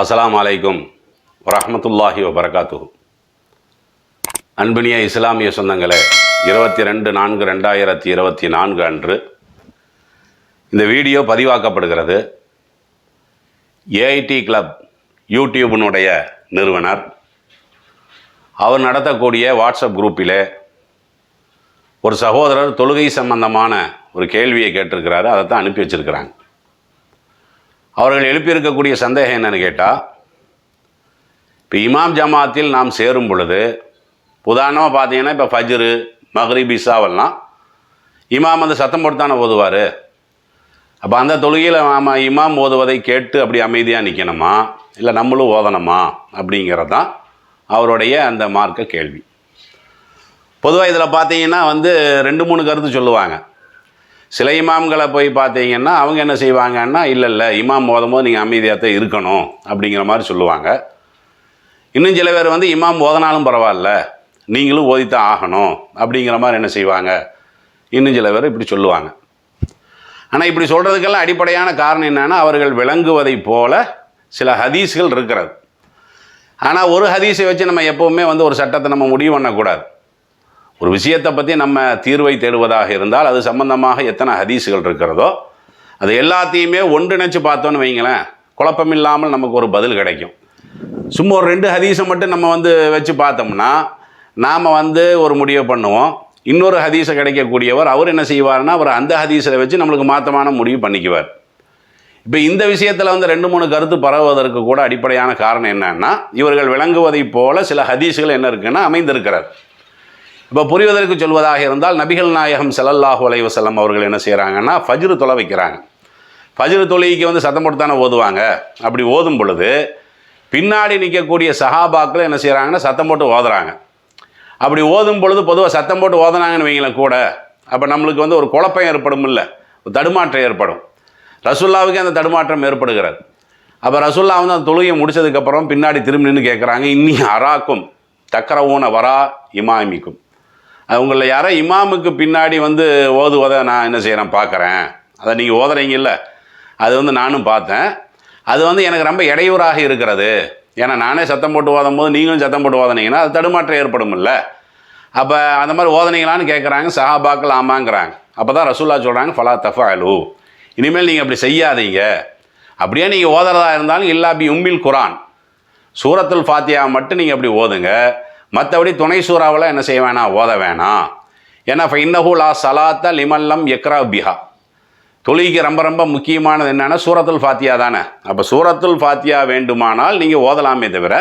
அஸ்லாம் அலைக்கும் வரமத்துல்லாஹி வபரகாத்து அன்பினிய இஸ்லாமிய சொந்தங்களே இருபத்தி ரெண்டு நான்கு ரெண்டாயிரத்தி இருபத்தி நான்கு அன்று இந்த வீடியோ பதிவாக்கப்படுகிறது. ஏஐடி கிளப் யூடியூபினுடைய நிறுவனர். அவர் நடத்தக்கூடிய வாட்ஸ்அப் குரூப்பிலே ஒரு சகோதரர் தொழுகை சம்பந்தமான ஒரு கேள்வியை கேட்டிருக்கிறாரு. அதை தான் அனுப்பி வச்சிருக்கிறாங்க. அவர்கள் எழுப்பியிருக்கக்கூடிய சந்தேகம் என்னன்னு கேட்டால் இப்போ இமாம் ஜமாத்தில் நாம் சேரும் பொழுது உதாரணமாக பார்த்தீங்கன்னா இப்போ ஃபஜ்ரு மஹ்ரிப் இசாவெல்லாம் இமாம் வந்து சத்தம் போட்டு தானே ஓதுவார். அப்போ அந்த தொழுகையில் நாம் இமாம் ஓதுவதை கேட்டு அப்படி அமைதியாக நிற்கணுமா இல்லை நம்மளும் ஓதணுமா? அப்படிங்கிறது தான் அவருடைய அந்த மார்க்க கேள்வி. பொதுவாக இதில் பார்த்தீங்கன்னா வந்து ரெண்டு மூணு கருத்து சொல்லுவாங்க. சில இமாம்களை போய் பார்த்தீங்கன்னா அவங்க என்ன செய்வாங்கன்னா இல்லை இல்லை இமாம் போதும் போது நீங்கள் அமைதியாக தான் இருக்கணும் அப்படிங்கிற மாதிரி சொல்லுவாங்க. இன்னும் சில பேர் வந்து இமாம் ஓதனாலும் பரவாயில்ல நீங்களும் ஓதித்தான் ஆகணும் அப்படிங்கிற மாதிரி என்ன செய்வாங்க. இன்னும் சில பேர் இப்படி சொல்லுவாங்க. ஆனால் இப்படி சொல்கிறதுக்கெல்லாம் அடிப்படையான காரணம் என்னென்னா அவர்கள் விளங்குவதைப் போல சில ஹதீஸ்கள் இருக்கிறது. ஆனால் ஒரு ஹதீஸை வச்சு நம்ம எப்போவுமே வந்து ஒரு சட்டத்தை நம்ம முடிவு பண்ணக்கூடாது. ஒரு விஷயத்தை பற்றி நம்ம தீர்வை தேடுவதாக இருந்தால் அது சம்பந்தமாக எத்தனை ஹதீஸுகள் இருக்கிறதோ அது எல்லாத்தையுமே ஒன்றிணைச்சு பார்த்தோன்னு வைங்களேன் குழப்பம் இல்லாமல் நமக்கு ஒரு பதில் கிடைக்கும். சும்மா ஒரு ரெண்டு ஹதீஸை மட்டும் நம்ம வந்து வச்சு பார்த்தோம்னா நாம் வந்து ஒரு முடிவை பண்ணுவோம் இன்னொரு ஹதீஸை கிடைக்கக்கூடியவர் அவர் என்ன செய்வார்னா அவர் அந்த ஹதீஸில் வச்சு நம்மளுக்கு மாற்றமான முடிவு பண்ணிக்குவார். இப்போ இந்த விஷயத்தில் வந்து ரெண்டு மூணு கருத்து பரவுவதற்கு கூட அடிப்படையான காரணம் என்னன்னா இவர்கள் விளங்குவதைப் போல சில ஹதீஸுகள் என்ன இருக்குன்னா அமைந்திருக்கிறார். இப்போ புரிவதற்கு சொல்வதாக இருந்தால் நபிகள் நாயகம் செல்லல்லாஹு அலைஹி செல்லம் அவர்கள் என்ன செய்கிறாங்கன்னா ஃபஜ்ரு தொலை வைக்கிறாங்க. ஃபஜ்ரு தொலைக்கு வந்து சத்தம் போட்டு தானே ஓதுவாங்க. அப்படி ஓதும் பொழுது பின்னாடி நிற்கக்கூடிய சஹாபாக்கள் என்ன செய்கிறாங்கன்னா சத்தம் போட்டு ஓதுறாங்க. அப்படி ஓதும் பொழுது பொதுவாக சத்தம் போட்டு ஓதுனாங்கன்னு வைங்களேன் கூட அப்போ நம்மளுக்கு வந்து ஒரு குழப்பம் ஏற்படும் இல்லை ஒரு தடுமாற்றம் ஏற்படும். ரசுல்லாவுக்கு அந்த தடுமாற்றம் ஏற்படுகிறது. அப்போ ரசுல்லா வந்து அந்த தொழுகையை முடிச்சதுக்கப்புறம் பின்னாடி திரும்பி நின்று கேட்குறாங்க இன்னி அராக்கும் தக்கரவோன வரா இமாமிக்கும். உங்களில் யாரோ இமாமுக்கு பின்னாடி வந்து ஓதுவதை நான் என்ன செய்கிறேன் பார்க்குறேன். அதை நீங்கள் ஓதுறீங்கல்ல அது வந்து நானும் பார்த்தேன். அது வந்து எனக்கு ரொம்ப இடையூறாக இருக்கிறது. ஏன்னா நானே சத்தம் போட்டு ஓதும் போது நீங்களும் சத்தம் போட்டு ஓதுனீங்கன்னா அது தடுமாற்றம் ஏற்படும்ல. அப்போ அந்த மாதிரி ஓதனீங்களான்னு கேட்குறாங்க சஹாபாக்கள் ஆமாங்கிறாங்க. அப்போ தான் ரசூல்லா சொல்கிறாங்க ஃபலா தஃபாலு. இனிமேல் நீங்கள் அப்படி செய்யாதீங்க. அப்படியே நீங்கள் ஓதுறதா இருந்தாலும் இல்லா பி உம்மில் குரான். சூரத்துல் ஃபாத்தியா மட்டும் நீங்கள் அப்படி ஓதுங்க. மற்றபடி துணை சூறாவெல்லாம் என்ன செய்ய வேணாம் ஓத வேணாம். ஏன்னா இன்னஹு லா சலாத்த லிமல்லம் எக்ரா பிஹா. தொழுகைக்கு ரொம்ப ரொம்ப முக்கியமானது என்னென்னா சூரத்துல் ஃபாத்தியா தானே. அப்போ சூரத்துல் ஃபாத்தியா வேண்டுமானால் நீங்கள் ஓதலாமே தவிர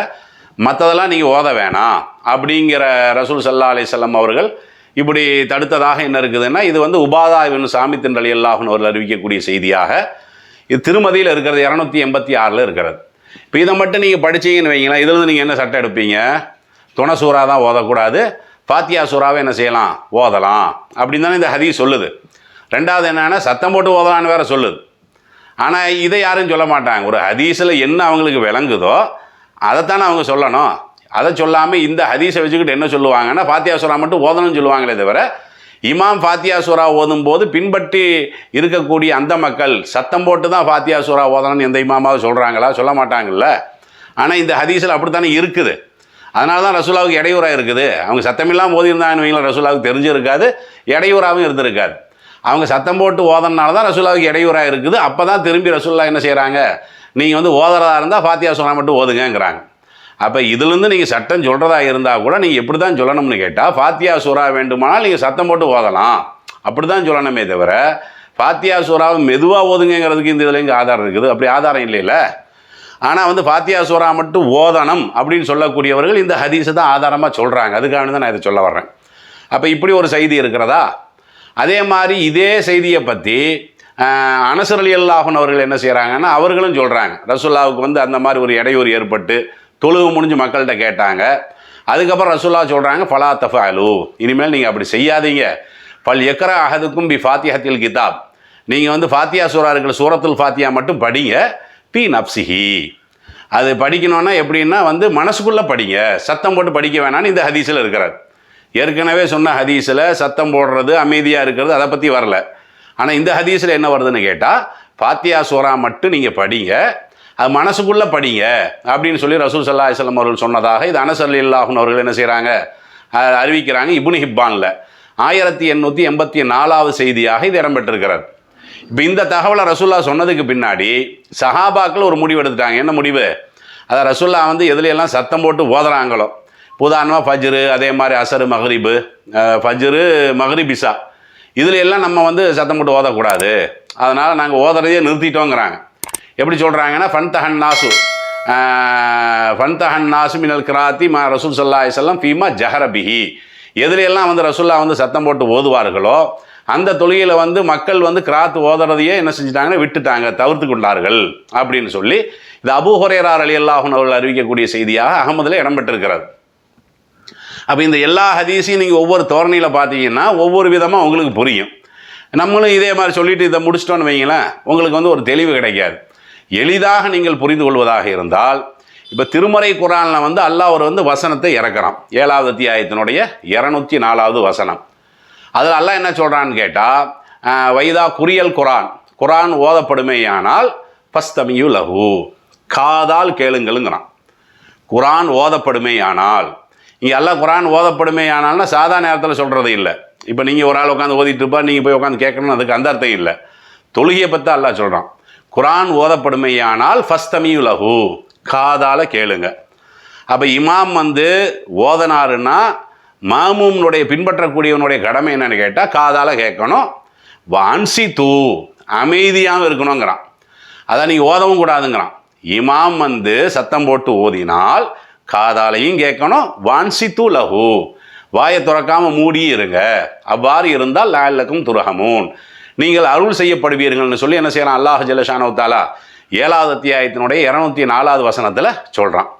மற்றதெல்லாம் நீங்கள் ஓத வேணாம். அப்படிங்கிற ரசூல் சல்லா அலிசல்லம் அவர்கள் இப்படி தடுத்ததாக என்ன இருக்குதுன்னா இது வந்து உபாதா இவன் சாமி தின்றலி அல்லாஹன் அவர்கள் அறிவிக்கக்கூடிய செய்தியாக இது திருமதியில் இருக்கிறது இரநூத்தி எண்பத்தி ஆறில் இருக்கிறது. இப்போ இதை மட்டும் நீங்கள் படிச்சீங்கன்னு வைங்களேன் இதில் நீங்கள் என்ன சட்டை எடுப்பீங்க? துணை சூறா தான் ஓதக்கூடாது. ஃபாத்தியா சூறாவை என்ன செய்யலாம்? ஓதலாம். அப்படின்னு தானே இந்த ஹதீஸ் சொல்லுது. ரெண்டாவது என்னென்னா சத்தம் போட்டு ஓதலான்னு வேற சொல்லுது. ஆனால் இதை யாரும் சொல்ல மாட்டாங்க. ஒரு ஹதீஸில் என்ன அவங்களுக்கு விளங்குதோ அதைத்தானே அவங்க சொல்லணும். அதை சொல்லாமல் இந்த ஹதீஸை வச்சுக்கிட்டு என்ன சொல்லுவாங்கன்னா ஃபாத்தியா சூறா மட்டும் ஓதணும்னு சொல்லுவாங்களே தவிர இமாம் ஃபாத்தியா சூறா ஓதும் போது பின்பற்றி இருக்கக்கூடிய அந்த மக்கள் சத்தம் போட்டு தான் ஃபாத்தியா சூறா ஓதணும்னு எந்த இமாமாவது சொல்கிறாங்களா சொல்ல மாட்டாங்கல்ல. ஆனால் இந்த ஹதீஸில் அப்படித்தானே இருக்குது. அதனால தான் ரசூலாவுக்கு இடையூறாக இருக்குது. அவங்க சத்தமில்லாமல் ஓதியிருந்தாங்கன்னு வைங்களேன் ரசூலாவுக்கு தெரிஞ்சிருக்காது இடையூறாகவும் இருந்திருக்காது. அவங்க சத்தம் போட்டு ஓதனால தான் ரசூலாவுக்கு இடையூறாக இருக்குது. அப்போ தான் திரும்பி ரசூல்லா என்ன செய்கிறாங்க நீங்கள் வந்து ஓதுறதா இருந்தால் ஃபாத்தியா சொன்னா மட்டும் ஓதுங்கிறாங்க அப்போ இதுலேருந்து நீங்கள் சட்டம் சொல்கிறதா இருந்தால் கூட நீங்கள் எப்படி தான் சொல்லணும்னு கேட்டால் ஃபாத்தியா சூறா வேண்டுமானால் நீங்கள் சத்தம் போட்டு ஓதலாம். அப்படி தான் சொல்லணுமே தவிர ஃபாத்தியா சூறாவை மெதுவாக ஓதுங்கிறதுக்கு இந்த இதில் இங்கே ஆதாரம் இருக்குது? அப்படி ஆதாரம் இல்லைல்ல ஆனால் வந்து ஃபாத்தியா சூறா மட்டும் ஓதனம் அப்படின்னு சொல்லக்கூடியவர்கள் இந்த ஹதீஸை தான் ஆதாரமாக சொல்கிறாங்க அதுக்காக தான் நான் இதை சொல்ல வர்றேன். அப்போ இப்படி ஒரு செய்தி இருக்கிறதா? அதே மாதிரி இதே செய்தியை பற்றி அனசர் அலி அல்லாஹன் அவர்கள் என்ன செய்கிறாங்கன்னா அவர்களும் சொல்கிறாங்க ரசுல்லாவுக்கு வந்து அந்த மாதிரி ஒரு இடையூறு ஏற்பட்டு தொழுவு முடிஞ்சு மக்கள்கிட்ட கேட்டாங்க. அதுக்கப்புறம் ரசுல்லா சொல்கிறாங்க ஃபலா தஃபாலு. இனிமேல் நீங்கள் அப்படி செய்யாதீங்க. பல் எக்கரா அகதுக்கும் பி ஃபாத்தியத்தில் கிதாப். நீங்கள் வந்து ஃபாத்தியா சூறா இருக்கிற சூரத்துல் ஃபாத்தியா மட்டும் படிங்க. பி நப்சிஹி. அது படிக்கணும்னா எப்படின்னா வந்து மனசுக்குள்ளே படிங்க. சத்தம் போட்டு படிக்க வேணாம்னு இந்த ஹதீஸில் இருக்கிறார். ஏற்கனவே சொன்ன ஹதீஸில் சத்தம் போடுறது அமைதியாக இருக்கிறது அதை பற்றி வரல. ஆனால் இந்த ஹதீஸில் என்ன வருதுன்னு கேட்டால் ஃபாத்தியா சூறா மட்டும் நீங்கள் படிங்க. அது மனசுக்குள்ளே படிங்க. அப்படின்னு சொல்லி ரசூல் சல்லா அலிஸ்லாம் அவர்கள் சொன்னதாக இது அனசல் இல்லாஹன் அவர்கள் என்ன செய்கிறாங்க அறிவிக்கிறாங்க. இப்னு ஹிப்பானில் ஆயிரத்தி எண்ணூற்றி எண்பத்தி நாலாவது செய்தியாக இது இடம்பெற்றிருக்கிறார் இப்போ இந்த தகவலை ரசுல்லா சொன்னதுக்கு பின்னாடி சஹாபாக்கள் ஒரு முடிவு எடுத்துட்டாங்க. என்ன முடிவு? அதை ரசுல்லா வந்து எதுலையெல்லாம் சத்தம் போட்டு ஓதுறாங்களோ? உதாரணமாக ஃபஜ்ரு அதே மாதிரி அசரு மஹ்ரிபு ஃபஜ்ரு மஹரிபிசா இதில் எல்லாம் நம்ம வந்து சத்தம் போட்டு ஓதக்கூடாது. அதனால் நாங்கள் ஓதுறதையே நிறுத்திட்டோங்கிறாங்க. எப்படி சொல்கிறாங்கன்னா ஃபன்தஹன் நாசு. ஃபன்தஹன் நாசு மினல் கிராத்தி மா ரசூல் சல்லா செல்லம் ஃபீமா ஜஹரபிஹி எதுலையெல்லாம் வந்து ரசுல்லா வந்து சத்தம் போட்டு ஓதுவார்களோ அந்த தொழுகையில் வந்து மக்கள் வந்து கிராத்து ஓதுறதையே என்ன செஞ்சிட்டாங்கன்னு விட்டுட்டாங்க தவிர்த்து கொண்டார்கள் அப்படின்னு சொல்லி இது அபூ அலி அல்லாஹன் அவர்கள் அறிவிக்கக்கூடிய செய்தியாக அகமதில் இடம்பெற்றிருக்கிறது. அப்போ இந்த எல்லா ஹதீஸையும் நீங்கள் ஒவ்வொரு தோரணையில் பார்த்தீங்கன்னா ஒவ்வொரு விதமாக உங்களுக்கு புரியும். நம்மளும் இதே மாதிரி சொல்லிட்டு இதை முடிச்சிட்டோன்னு வைங்களேன் உங்களுக்கு வந்து ஒரு தெளிவு கிடைக்காது. எளிதாக நீங்கள் புரிந்து கொள்வதாக இருந்தால் இப்போ திருமறை குரானில் வந்து அல்லாஹ் ஒரு வந்து வசனத்தை இறக்குறான். ஏழாவது அத்தியாயத்தினுடைய இரநூத்தி நாலாவது வசனம். அதில் அல்லாஹ் என்ன சொல்கிறான்னு கேட்டால் வைதா குறியல் குரான். குரான் ஓதப்படுமேயானால் பஸ்தமியு லகு காதால் கேளுங்களுங்கிறான். குரான் ஓதப்படுமேயானால் இங்கே எல்லாம் குரான் ஓதப்படுமேயானால்னா சாதா நேரத்தில் சொல்கிறது இல்லை. இப்போ நீங்கள் ஒரு ஆள் உட்காந்து ஓதிட்டு இருப்பா நீங்கள் போய் உட்காந்து கேட்கணும்னு அதுக்கு அந்த அர்த்தம் இல்லை. தொழுகையை பற்றி அல்லாஹ் சொல்கிறான் குரான் ஓதப்படுமேயானால் ஃபஸ்தமியு லகு காதால் கேளுங்க. அப்போ இமாம் வந்து ஓதனாருன்னா மாமூம்னுடைய பின்பற்றக்கூடியவனுடைய கடமை என்னன்னு கேட்டால் காதால் கேட்கணும். வான்சி தூ. அமைதியாகவும் இருக்கணுங்கிறான். அதான் நீங்கள் ஓதவும் கூடாதுங்கிறான். இமாம் வந்து சத்தம் போட்டு ஓதினால் காதாலையும் கேட்கணும். வான்சி தூ லஹு. வாயை துறக்காமல் மூடி இருங்க. அவ்வாறு இருந்தால் லாலக்கும் துரகமூன். நீங்கள் அருள் செய்யப்படுவீர்கள்னு சொல்லி என்ன செய்யலாம் அல்லாஹ் ஜல்லஷானு ஏழாவது அத்தியாயத்தினுடைய இரநூத்தி நாலாவது வசனத்தில் சொல்கிறான்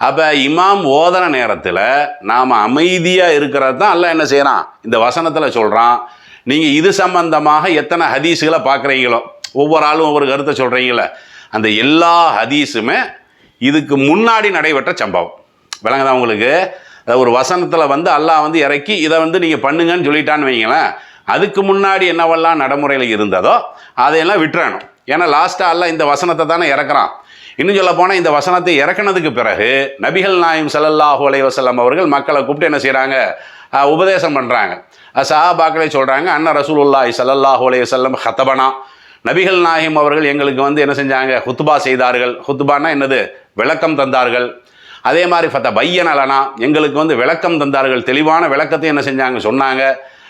அப்போ இமாம் ஓதன நேரத்தில் நாம் அமைதியாக இருக்கிறது தான் அல்ல என்ன செய்கிறான் இந்த வசனத்தில் சொல்கிறான் நீங்கள் இது சம்பந்தமாக எத்தனை ஹதீஸுகளை பார்க்குறீங்களோ ஒவ்வொரு ஆளும் ஒவ்வொரு கருத்தை சொல்கிறீங்களே அந்த எல்லா ஹதீஸுமே இதுக்கு முன்னாடி நடைபெற்ற சம்பவம். விளங்குதான் உங்களுக்கு? ஒரு வசனத்தில் வந்து அல்லாஹ் வந்து இறக்கி இதை வந்து நீங்கள் பண்ணுங்கன்னு சொல்லிட்டான்னு வைங்களேன். அதுக்கு முன்னாடி என்னவெல்லாம் நடைமுறையில் இருந்ததோ அதையெல்லாம் விட்டுறணும். ஏன்னா லாஸ்ட்டாக அல்லாஹ் இந்த வசனத்தை தானே இறக்குறான். இன்னும் சொல்ல போனால் இந்த வசனத்தை இறக்குனதுக்கு பிறகு நபிகள் நாயம் சல்லல்லாஹு அலைவசல்லம் அவர்கள் மக்களை கூப்பிட்டு என்ன செய்கிறாங்க உபதேசம் பண்ணுறாங்க சஹாபாக்களே சொல்கிறாங்க அண்ணா ரசூலுல்லாஹி சல்லல்லாஹு அலைவசல்லம் ஹத்தபனா நபிகள் நாயகம் அவர்கள் எங்களுக்கு வந்து என்ன செஞ்சாங்க? ஹுத்துபா செய்தார்கள். ஹுத்துபானா என்னது? விளக்கம் தந்தார்கள். அதே மாதிரி ஃபத்த பையனலனா எங்களுக்கு வந்து விளக்கம் தந்தார்கள். தெளிவான விளக்கத்தை என்ன செஞ்சாங்க? சொன்னாங்க.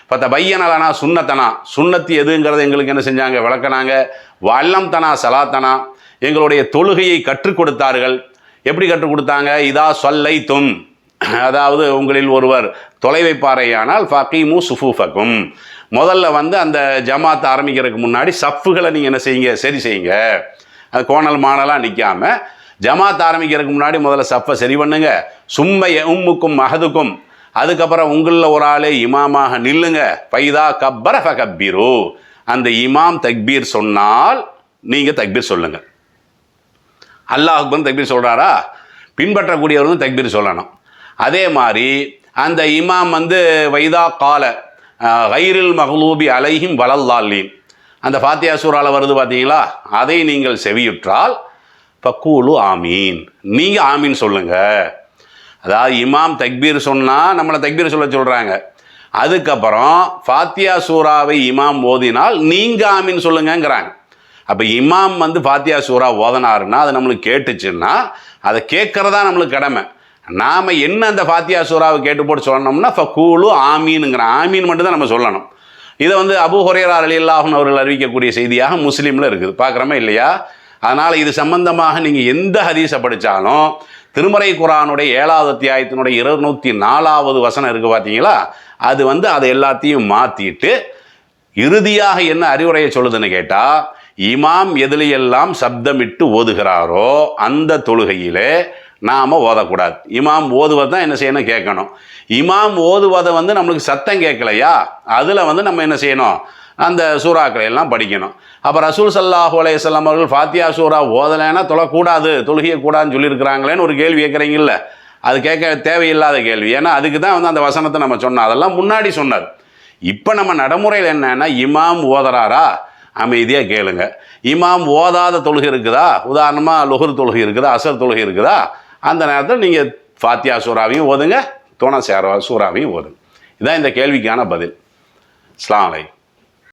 ஃபத்த பையனலனா சுண்ணத்தனா சுண்ணத்து எதுங்கிறத எங்களுக்கு என்ன செஞ்சாங்க? விளக்குனாங்க. வல்லம் தனா சலாத்தனா. எங்களுடைய தொழுகையை கற்றுக் கொடுத்தார்கள். எப்படி கற்றுக் கொடுத்தாங்க? இதா சொல்லை தும் அதாவது உங்களில் ஒருவர் தொலை வைப்பாரையானால் ஃபகீமு சுஃபூஃபக்கும் முதல்ல வந்து அந்த ஜமாத் ஆரம்பிக்கிறதுக்கு முன்னாடி சஃப்புகளை நீங்கள் என்ன செய்யுங்க? சரி செய்யுங்க. அது கோணல் மாணலாக நிற்காமல் ஜமாத் ஆரம்பிக்கிறதுக்கு முன்னாடி முதல்ல சஃப்பை சரி பண்ணுங்க. சும்மை உம்முக்கும் மகதுக்கும் அதுக்கப்புறம் உங்களில் ஒரு ஆளே இமாமாக நில்லுங்க. பைதா கப்பர ஃபகப்பீரு. அந்த இமாம் தக்பீர் சொன்னால் நீங்கள் தக்பீர் சொல்லுங்கள் அல்லாஹ் அக்பர் தக்பீர் சொல்கிறாரா பின்பற்றக்கூடியவர் வந்து தக்பீர் சொல்லணும். அதே மாதிரி அந்த இமாம் வந்து வைதா கால கைரில் மஹலூபி அலைஹிம் வலல்லாலீன் அந்த ஃபாத்தியா சூறாவில் வருது பார்த்தீங்களா அதை நீங்கள் செவியுற்றால் பக்கூலு ஆமீன். நீங்கள் ஆமீன் சொல்லுங்கள் அதாவது இமாம் தக்பீர் சொன்னால் நம்மளை தக்பீர் சொல்ல சொல்கிறாங்க அதுக்கப்புறம் ஃபாத்தியா சூறாவை இமாம் ஓதினால் நீங்கள் ஆமீன் சொல்லுங்கங்கிறாங்க. அப்போ இமாம் வந்து ஃபாத்தியா சூரா ஓதனாருன்னா அது நம்மளுக்கு கேட்டுச்சுன்னா அதை கேட்குறதா நம்மளுக்கு கடமை. நாம் என்ன அந்த ஃபாத்தியா சூறாவை கேட்டு போட்டு சொன்னோம்னா ஃபக்கூலு ஆமீனுங்கிற ஆமீன் மட்டும் தான் நம்ம சொல்லணும். இதை வந்து அபு ஹொரேரா அலியல்லாஹன் அவர்கள் அறிவிக்கக்கூடிய செய்தியாக முஸ்லீமில் இருக்குது. பார்க்குறோமா இல்லையா? அதனால் இது சம்பந்தமாக நீங்கள் எந்த ஹதீஸை படித்தாலும் திருமறை குரானுடைய ஏழாவது அத்தியாயத்தினுடைய இருநூற்றி நாலாவது வசனம் இருக்குது பார்த்தீங்களா? அது வந்து அதை எல்லாத்தையும் மாற்றிட்டு இறுதியாக என்ன அறிவுரையை சொல்லுதுன்னு கேட்டால் இமாம் எதிலையெல்லாம் சப்தமிட்டு ஓதுகிறாரோ அந்த தொழுகையிலே நாம் ஓதக்கூடாது. இமாம் ஓதுவதை தான் என்ன செய்யணும் கேட்கணும். இமாம் ஓதுவதை வந்து நம்மளுக்கு சத்தம் கேட்கலையா? அதில் வந்து நம்ம என்ன செய்யணும்? அந்த சூறாக்களை எல்லாம் படிக்கணும். அப்போ ரசூல் சல்லாஹூ அலையம் அவர்கள் ஃபாத்தியா சூறா ஓதலைன்னா தொழக்கூடாது தொழுகையை கூடாதுன்னு சொல்லியிருக்கிறாங்களேன்னு ஒரு கேள்வி கேட்குறீங்கல்ல அது கேட்க தேவையில்லாத கேள்வி. ஏன்னா அதுக்கு தான் வந்து அந்த வசனத்தை நம்ம சொன்னோம். அதெல்லாம் முன்னாடி சொன்னது இப்போ நம்ம நடைமுறையில் என்னன்னா இமாம் ஓதுறாரா? அமைதியாக கேளுங்க. இமாம் ஓதாத தொழுகை இருக்குதா? உதாரணமாக லொஹர் தொழுகை இருக்குதா? அசர் தொழுகை இருக்குதா? அந்த நேரத்தில் நீங்கள் ஃபாத்தியா சூறாவையும் ஓதுங்க துணை சேரா சூறாவையும் ஓதுங்க. இதுதான் இந்த கேள்விக்கான பதில். அஸ்ஸலாமு அலைக்கும்.